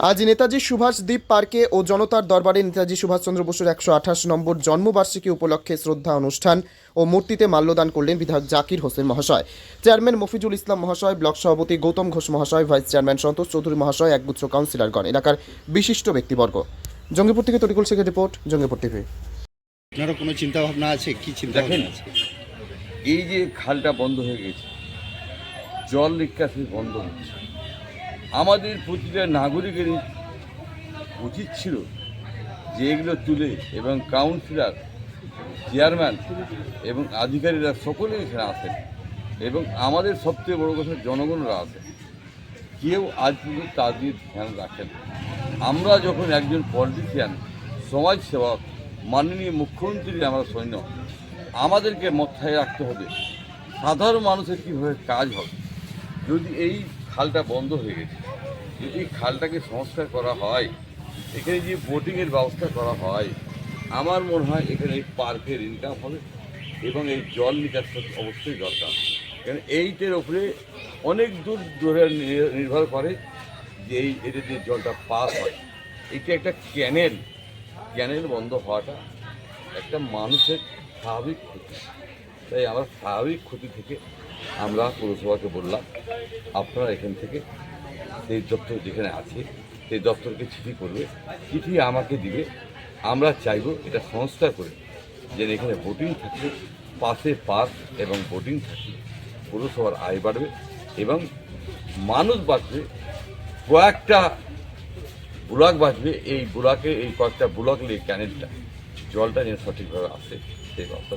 আজ নেতাজি সুভাষ দ্বীপ পার্কে ও জনতার দরবারে নেতাজি সুভাষচন্দ্র বসুর একশো আঠাশ নম্বর জন্মবার্ষিকী উপলক্ষে শ্রদ্ধা অনুষ্ঠান ও মূর্তিতে মাল্যদান করলেন বিধায়ক জাকির হোসেন মহাশয়। চেয়ারম্যান মফিজুল ইসলাম মহাশয় ব্লক সভাপতি গৌতম ঘোষ মহাশয় ভাইস চেয়ারম্যান সন্তোষ চৌধুরী মহাশয় একগুচ্ছ কাউন্সিলরগণ এলাকার বিশিষ্ট ব্যক্তিবর্গ। জঙ্গিপুর থেকে তরিকুল শেখের রিপোর্ট জঙ্গিপুর টিভি। আপনারও কোনো চিন্তা ভাবনা আছে? কি চিন্তা ভাবনা আছে? এই যে খালটা বন্ধ হয়ে গেছে জল নিকাশি বন্ধ হচ্ছে। আমাদের প্রতিটা নাগরিকেরই উচিত ছিল যে এগুলো তুলে এবং কাউন্সিলর, চেয়ারম্যান এবং আধিকারিকরা সকলেই এখানে আসেন। এবং আমাদের সবচেয়ে বড় কথা জনগণরা আসেন। কেউ আজ পর্যন্ত তাদের ধ্যান রাখেন আমরা যখন একজন পলিটিশিয়ান সমাজসেবক, মাননীয় মুখ্যমন্ত্রী আমরা সৈন্য, আমাদেরকে মথায় রাখতে হবে। সাধারণ মানুষের কীভাবে কাজ হবে? যদি এই খালটা বন্ধ হয়ে গেছে। যদি খালটাকে সংস্কার করা হয়, এখানে যে বোটিংয়ের ব্যবস্থা করা হয়, আমার মনে হয় এখানে এই পার্কের ইনকাম হবে এবং এই জল নিকাশ অবশ্যই দরকার। কারণ এইটার ওপরে অনেক দূর নি- নির্ভর করে যে এই এটা যে জলটা পাস হয়। এটা একটা ক্যানেল ক্যানেল বন্ধ হওয়াটা একটা মানুষের স্বাভাবিক ক্ষতি। তাই আমরা স্বাভাবিক ক্ষতি থেকে আমরা পৌরসভাকে বললাম, আপনারা এখান থেকে সেই দপ্তর যেখানে আছে, সেই দপ্তরকে চিঠি করবে। চিঠি আমাকে দিবে। আমরা চাইব এটা সংস্কার করে যে এখানে বোটিং থাকবে পাশে পাস এবং বোটিং থাকবে পৌরসভার আয় বাড়বে এবং মানুষ বাঁচবে, কয়েকটা ব্লক বাঁচবে। এই ব্লকে, এই কয়েকটা ব্লক নিয়ে ক্যানেলটা জলটা যেন সঠিকভাবে আসে, সেই ব্যবস্থা